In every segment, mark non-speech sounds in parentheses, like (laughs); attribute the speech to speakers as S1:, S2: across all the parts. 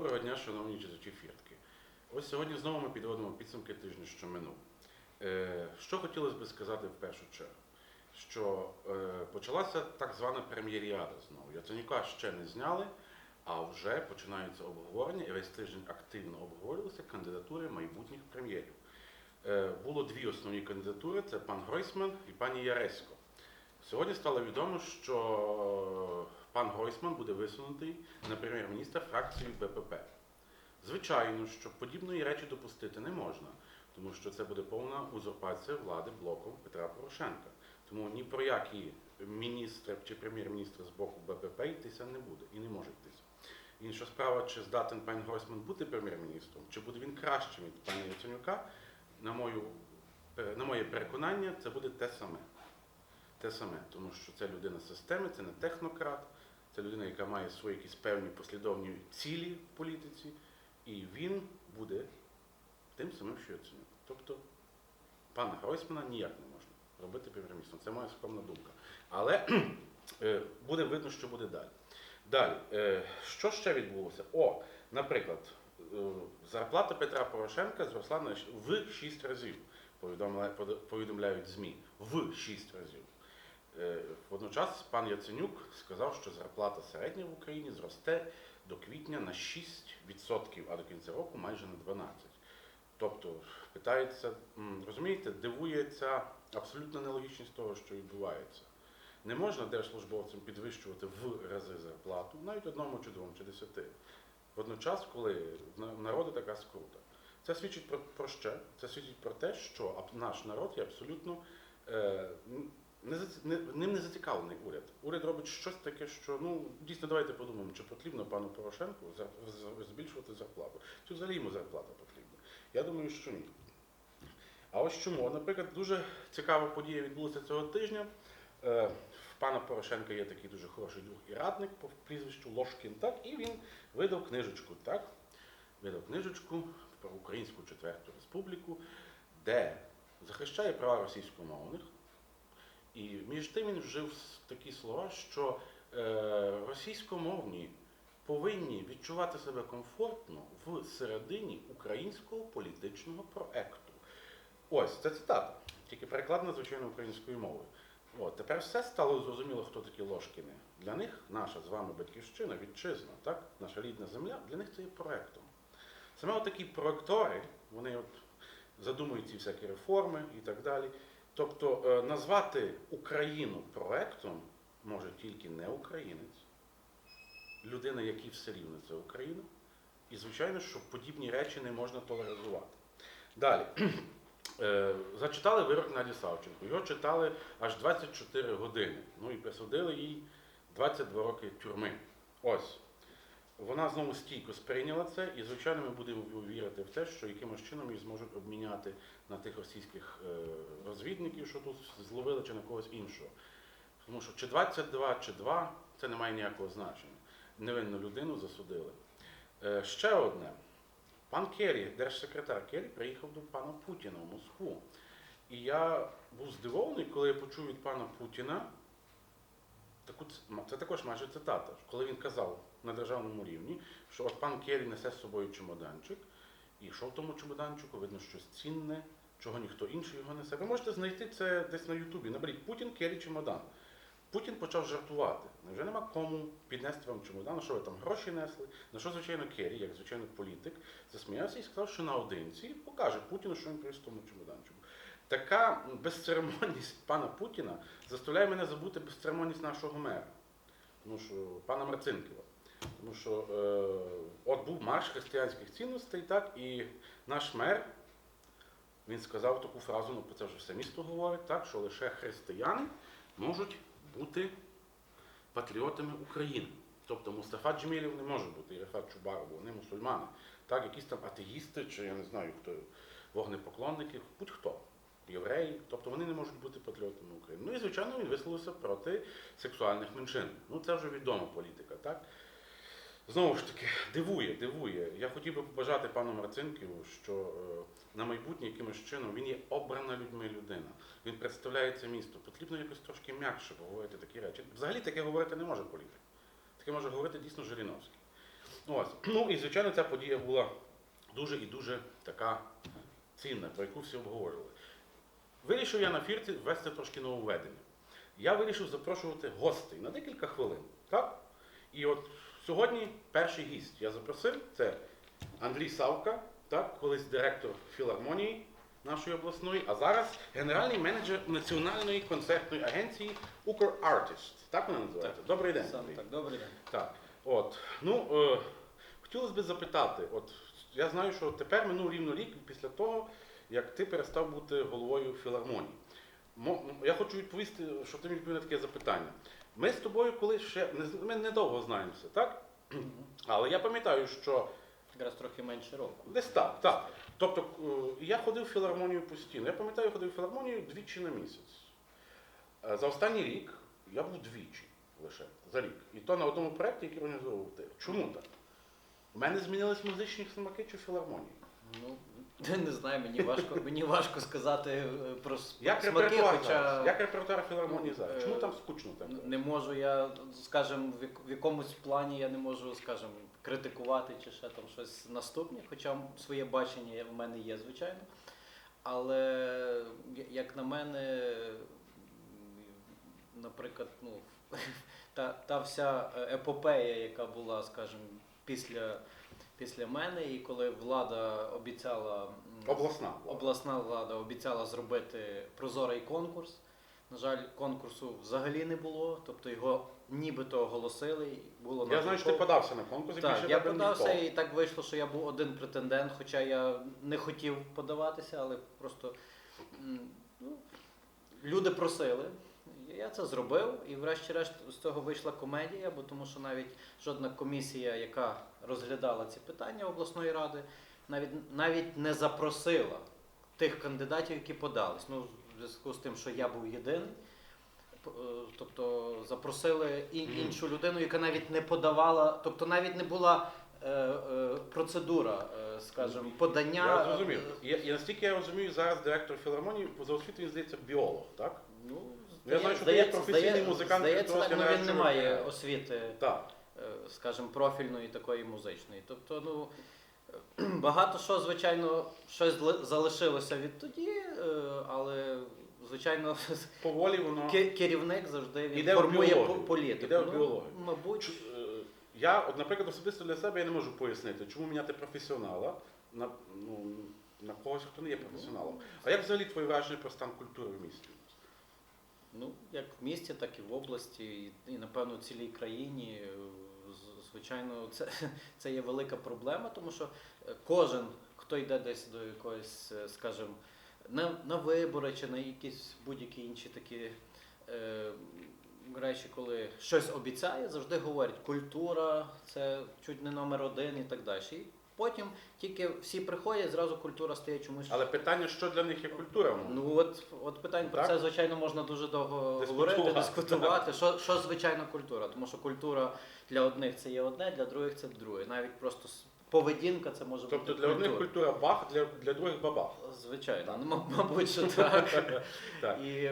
S1: Доброго дня, шановні читачі фіртки. Ось сьогодні знову ми підводимо підсумки тижня, що минув. Е, що хотілося би сказати в першу чергу? Що е, почалася так звана прем'єріада знову. Яценюка ще не зняли, а вже починаються обговорення, і весь тиждень активно обговорювалися кандидатури майбутніх прем'єрів. Е, було дві основні кандидатури: це пан Гройсман і пані Яресько. Сьогодні стало відомо, що пан Гройсман буде висунутий на прем'єр-міністра фракцією БПП. Звичайно, що подібної речі допустити не можна, тому що це буде повна узурпація влади блоком Петра Порошенка. Тому ні про які міністри чи прем'єр-міністра з боку БПП йтися не буде і не може йтися. Інша справа, чи здатен пан Гройсман бути прем'єр-міністром, чи буде він кращим від пана Яценюка, на, мою, е, на моє переконання, це буде те саме. Те саме, тому що це людина системи, це не технократ, це людина, яка має свої якісь певні послідовні цілі в політиці, і він буде тим самим, що Яценюк. Тобто пана Гройсмана ніяк не можна робити прем'єр-міністром. Це моя скромна думка. Але (clears throat) е, буде видно, що буде далі. Далі, е, що ще відбулося? О, наприклад, е, зарплата Петра Порошенка зросла в 6 разів, повідомляють ЗМІ. В 6 разів. Е, Водночас пан Яценюк сказав, що зарплата середня в Україні зросте до квітня на 6%, а до кінця року майже на 12%. Тобто, питається, розумієте, дивується абсолютна нелогічність того, що відбувається. Не можна держслужбовцям підвищувати в рази зарплату, навіть одному чи двом, чи десяти. Водночас, коли в народу така скрута. Це свідчить про, про що? Це свідчить про те, що наш народ є абсолютно е, не, не, ним не зацікавлений уряд. Уряд робить щось таке, що ну дійсно давайте подумаємо, чи потрібно пану Порошенку зар- з- збільшувати зарплату, чи взагалі йому зарплата потрібна. Я думаю, що ні. А ось чому? Наприклад, дуже цікава подія відбулася цього тижня. Е, В пана Порошенка є такий дуже хороший друг і радник по прізвищу Лошкін, так, і він видав книжечку, так? Видав книжечку про Українську Четверту Республіку, де захищає права російськомовних. І між тим він вжив такі слова, що е, російськомовні повинні відчувати себе комфортно в середині українського політичного проекту. Ось це цитата, тільки перекладена звичайно українською мовою. От, тепер все стало зрозуміло, хто такі Ложкіни. Для них наша з вами батьківщина, вітчизна, так? наша рідна земля, для них це є проектом. Саме от такі проектори, вони от задумують ці всякі реформи і так далі. Тобто е, назвати Україну проектом може тільки не українець, людина, якій все рівно це Україна. І, звичайно, що подібні речі не можна толеризувати. Далі. (clears throat) Е, Зачитали вирок Наді Савченко. Його читали аж 24 години. Ну і присудили їй 22 роки тюрми. Ось. Вона знову стійко сприйняла це, і, звичайно, ми будемо вірити в те, що якимось чином їх зможуть обміняти на тих російських е, розвідників, що тут зловили, чи на когось іншого. Тому що чи 22, чи 2 це не має ніякого значення. Невинну людину засудили. Е, ще одне. Пан Керрі, держсекретар Керрі, приїхав до пана Путіна в Москву. І я був здивований, коли я почув від пана Путіна, таку, це також майже цитата, коли він казав на державному рівні, що от пан Керрі несе з собою чемоданчик, і що в тому чемоданчику, видно щось цінне, чого ніхто інший його несе. Ви можете знайти це десь на Ютубі. Наберіть Путін Керрі чемодан. Путін почав жартувати. Невже нема кому піднести вам чемодан, що ви там гроші несли? На що, звичайно, Керрі, як звичайно політик, засміявся і сказав, що наодинці покаже Путіну, що він привіз в тому чемоданчику. Така безцеремонність пана Путіна заставляє мене забути безцеремонність нашого мера, тому що пана Марцинківа. Тому що е, от був марш християнських цінностей, так, і наш мер він сказав таку фразу, ну про це вже все місто говорить, так, що лише християни можуть бути патріотами України. Тобто Мустафа Джемілів не може бути, і Чубаров, вони мусульмани. Так, якісь там атеїсти, чи я не знаю хто, вогнепоклонники, будь-хто, євреї, тобто вони не можуть бути патріотами України. Ну і звичайно він висловився проти сексуальних меншин. Ну це вже відома політика, так? Знову ж таки, дивує, дивує. Я хотів би побажати пану Марцинківу, що е, на майбутнє якимось чином він є обрана людьми людина. Він представляє це місто. Потрібно якось трошки м'якше говорити такі речі. Взагалі таке говорити не може політик. Таке може говорити дійсно Жириновський. Ось. Ну і звичайно, ця подія була дуже і дуже така цінна, про яку всі обговорювали. Вирішив я на фірці ввести трошки нововведення. Я вирішив запрошувати гостей на декілька хвилин. Так? І от сьогодні перший гість я запросив це Андрій Савка, так, колись директор філармонії нашої обласної, а зараз генеральний менеджер національної концертної агенції UkrArtist. Так вона називається? Добрий день.
S2: Сам так, добрий день.
S1: Так, от. Ну, е, хотілося б запитати, от я знаю, що тепер минув рівно рік після того, як ти перестав бути головою філармонії. Мо- Я хочу відповісти, що ти мені відповів на таке запитання. Ми з тобою колись ще ми недовго знаємося, так? (clears throat) Але я пам'ятаю, що
S2: Якраз трохи менше року.
S1: десь так, так. Тобто е, я ходив в філармонію постійно. Я пам'ятаю, я ходив в філармонію двічі на місяць. Е, За останній рік я був двічі лише за рік. І то на одному проєкті, який організовував ти. Чому так? У мене змінились музичні смаки чи філармонії?
S2: Ну, не знаю, мені важко, мені важко сказати е, про
S1: Як
S2: смаки,
S1: репертуар
S2: хоча?
S1: Як репертуар філармонії зараз? Чому там скучно так?
S2: не можу я, скажімо, в якомусь плані я не можу, скажімо, критикувати чи ще там щось наступне, хоча своє бачення в мене є, звичайно. Але як на мене, наприклад, ну, (laughs) та, та вся е, епопея, яка була, скажімо, після, після мене, і коли влада обіцяла
S1: Обласна.
S2: обласна влада обіцяла зробити прозорий конкурс. На жаль, конкурсу взагалі не було, тобто його нібито оголосили. Було
S1: Я знаю, що ти подався на конкурс,
S2: Так, я подався
S1: ніхто.
S2: і так вийшло, що я був один претендент, хоча я не хотів подаватися, але просто ну, люди просили. Я це зробив, і врешті-решт з цього вийшла комедія, бо тому що навіть жодна комісія, яка розглядала ці питання обласної ради, навіть навіть не запросила тих кандидатів, які подались. Ну, в зв'язку з тим, що я був єдиний. Е, Тобто запросили і- іншу людину, яка навіть не подавала, тобто навіть не була е, е, процедура, скажімо, подання.
S1: Я зрозумів. І, і наскільки я розумію, зараз директор філармонії за освітою, він здається, біолог, так?
S2: Ну,
S1: Я знаю, що ти є професійний музикант,
S2: Здається, так, ну, він не має освіти,
S1: Так.
S2: е, скажімо, профільної такої музичної. Тобто, ну, е, (clears throat) багато що, звичайно, щось залишилося відтоді, е, але, звичайно, (laughs)
S1: Поволі воно.
S2: керівник завжди він
S1: Іде
S2: формує політику.
S1: Іде в
S2: Ну. Мабуть,
S1: Я, от, наприклад, особисто для себе я не можу пояснити, чому міняти професіонала на, ну, на когось, хто не є професіоналом. А як взагалі твоє враження про стан культури в місті?
S2: Ну, як в місті, так і в області, і, напевно, в цілій країні. Е, Звичайно, це, (laughs) це є велика проблема, тому що е, кожен, хто йде десь до якоїсь, е, скажімо, на, на вибори чи на якісь будь-які інші такі е, речі, коли щось обіцяє, завжди говорять, культура це чуть не номер один і так далі. Потім тільки всі приходять, зразу культура стає чомусь.
S1: Але питання, що для них є культура? Ну,
S2: от, от питань про це, звичайно, можна дуже довго
S1: Дискутувати,
S2: говорити, (laughs) дискутувати. Що, що звичайна культура? Тому що культура для одних це є одне, для других це друге. Навіть просто поведінка це може
S1: тобто
S2: бути
S1: для одних
S2: культура.
S1: культура бах, для, для других бабах.
S2: Звичайно, ну, мабуть, що так. (laughs)
S1: Так.
S2: І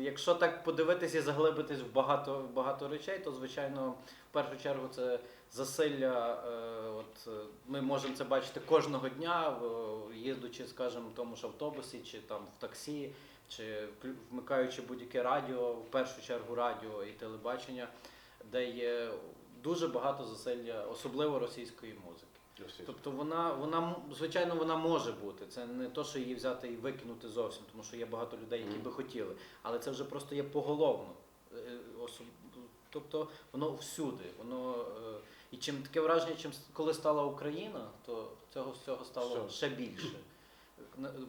S2: якщо так подивитись і заглибитись в багато, в багато речей, то звичайно, в першу чергу, це засилля. е, От е, ми можемо це бачити кожного дня, їздячи, скажімо, в тому ж автобусі, чи там в таксі, чи вмикаючи будь-яке радіо, в першу чергу радіо і телебачення, де є дуже багато засилля, особливо російської музики. Тобто вона, вона звичайно, вона може бути. Це не то, що її взяти і викинути зовсім, тому що є багато людей, які би хотіли. Але це вже просто є поголовно. Е, Тобто воно всюди. Воно, е, і чим таке враження, чим коли стала Україна, то цього всього стало ще більше.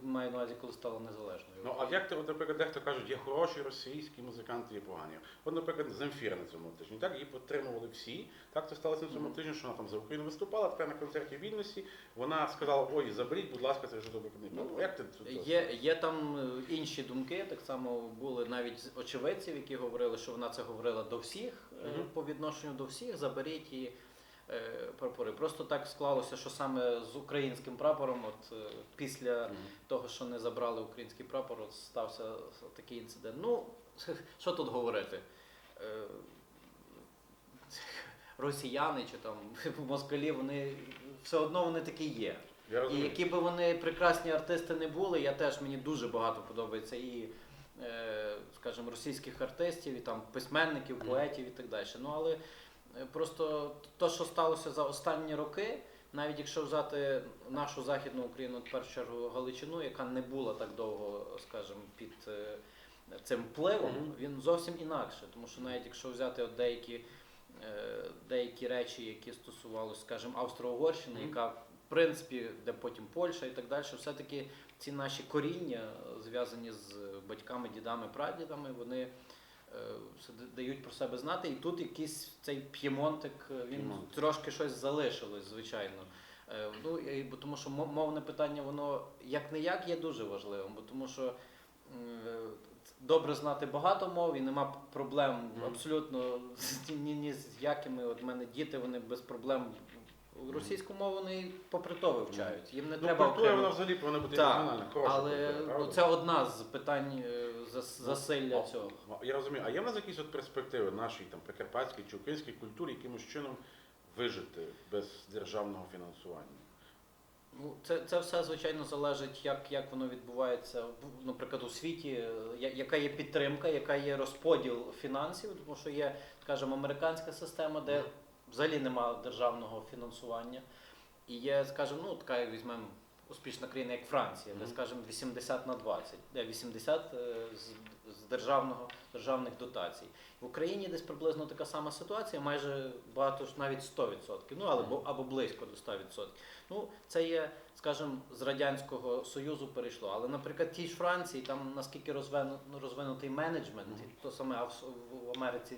S2: Маю на увазі, коли стала незалежною.
S1: Ну, а як ти, от, наприклад, дехто кажуть, є хороші російські музиканти, є погані. От, наприклад, Земфіра на цьому тижні. Так, її підтримували всі. Так це сталося на цьому тижні, що вона там за Україну виступала, тепер на концерті в Вільнюсі. Вона сказала, ой, заберіть, будь ласка, це вже добре не
S2: Ну,
S1: Як ти тут?
S2: Є, є там е, інші думки, так само були навіть очевидців, які говорили, що вона це говорила до всіх е,
S1: Мгм.
S2: по відношенню до всіх, заберіть і е, прапори. Просто так склалося, що саме з українським прапором, от е, після
S1: Мгм.
S2: того, що не забрали український прапор, от стався такий інцидент. Ну, (laughs) що тут говорити? Е, росіяни чи там (laughs) москалі, вони все одно вони такі є.
S1: Я
S2: І які би вони прекрасні артисти не були, я теж мені дуже багато подобається і, е, скажімо, російських артистів, і там письменників, поетів і так далі. Ну але е, просто те, що сталося за останні роки, навіть якщо взяти нашу західну Україну, в першу чергу Галичину, яка не була так довго, скажімо, під е, цим впливом, він зовсім інакше. Тому що навіть якщо взяти от деякі, е, деякі речі, які стосувалися, скажімо, Австро-Угорщини, яка в принципі, де потім Польща і так далі, все-таки ці наші коріння, е, зв'язані з батьками, дідами, прадідами, вони е, дають про себе знати. І тут якийсь цей п'ємонтик, е, він
S1: П'ємонт.
S2: трошки щось залишилось, звичайно. Е, Ну, і- бо тому що мовне питання, воно як не як є дуже важливим, бо тому що е, добре знати багато мов і нема проблем абсолютно ні, ні з якими. От мене діти вони без проблем російську мову вони попри то вивчають. Їм не
S1: Ну,
S2: треба
S1: культура вона взагалі повинна бути національна.
S2: Але
S1: культура,
S2: ну, це одна з питань е, засилля
S1: А,
S2: цього.
S1: Я розумію, а є в нас якісь от перспективи нашій там прикарпатській чи українській культурі якимось чином вижити без державного фінансування?
S2: Ну, це, це все звичайно залежить, як, як воно відбувається, наприклад, у світі, е, я- яка є підтримка, яка є розподіл фінансів, тому що є, скажімо, американська система, де взагалі немає державного фінансування. І є, скажімо, ну така як візьмемо успішна країна, як Франція, де, скажімо, 80 на 20, де 80 е, з, з державного, державних дотацій. В Україні десь приблизно така сама ситуація, майже багато ж навіть 100%, ну але бо- або близько до 100%. Ну, це є, скажімо, з Радянського Союзу перейшло. Але, наприклад, ті ж Франції, там наскільки ну, розвинутий менеджмент, то саме в Америці,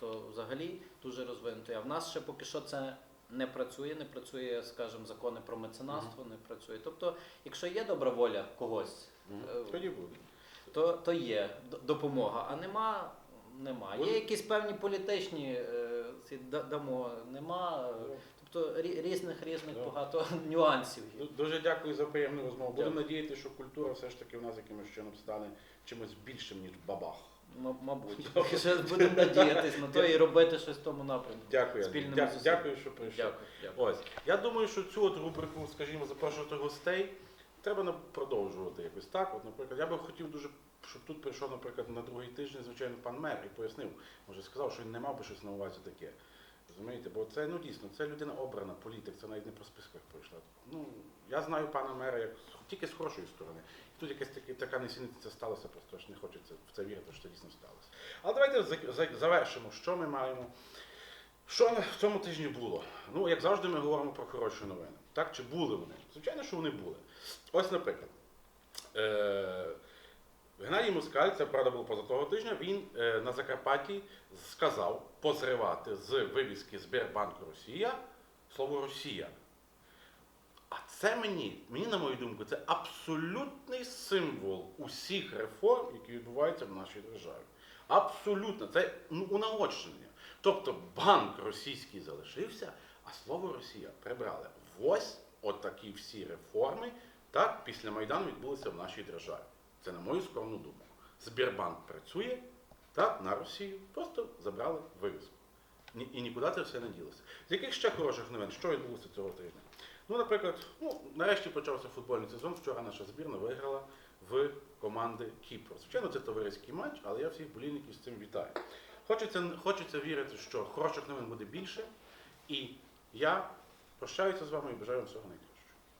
S2: то взагалі дуже розвинутий. А в нас ще поки що це не працює, не працює, скажімо, закони про меценатство, не працює. Тобто, якщо є добра воля когось. Е,
S1: Тоді буде.
S2: то, то є допомога, а нема. Нема. Є якісь певні політичні е, ці дамо, нема. е, Тобто рі- різних різних
S1: Да.
S2: багато (laughs) нюансів. є.
S1: Дуже дякую за приємну розмову. Будемо
S2: Дякую.
S1: надіятися, що культура все ж таки в нас якимось чином стане чимось більшим, ніж бабах.
S2: Мабуть. (laughs) Ще будемо надіятись на то і робити щось в тому напрямку.
S1: Дякую.
S2: Спільними
S1: Дя-
S2: зусиллями.
S1: Дякую, що прийшов.
S2: Дякую. дякую.
S1: Ось. Я думаю, що цю от рубрику, скажімо, запрошувати гостей треба на- продовжувати якось так. От, наприклад, я би хотів дуже, щоб тут прийшов, наприклад, на другий тиждень, звичайно, пан мер і пояснив, може сказав, що він не мав би щось на увазі таке. Розумієте? Бо це ну дійсно, це людина обрана, політик, це навіть не по списках пройшла. Ну, я знаю пана мера як тільки з хорошої сторони. І тут якась таки, така несіниця сталася, просто ж не хочеться в це вірити, що це дійсно сталося. Але давайте за- за- завершимо, що ми маємо. Що в цьому тижні було? Ну, як завжди, ми говоримо про хороші новини. Так, чи були вони? Звичайно, що вони були. Ось, наприклад, е- Геннадій Москаль, це правда було поза того тижня, він е, на Закарпатті сказав позривати з вивіски Сбербанку Росія слово Росія. А це мені, мені, на мою думку, це абсолютний символ усіх реформ, які відбуваються в нашій державі. Абсолютно, це ну, унаочнення. Тобто банк російський залишився, а слово Росія прибрали. Ось от такі всі реформи так, після Майдану відбулися в нашій державі. Це на мою скромну думку. Збірбанк працює так, на Росію, просто забрали вивіску. Ні- І нікуди це все не ділося. З яких ще хороших новин, що відбулося цього тижня? Ну, наприклад, ну, нарешті почався футбольний сезон. Вчора наша збірна виграла в команди Кіпр. Звичайно, це товариський матч, але я всіх болільників з цим вітаю. Хочеться, хочеться вірити, що хороших новин буде більше. І я прощаюся з вами і бажаю вам всього найкращого.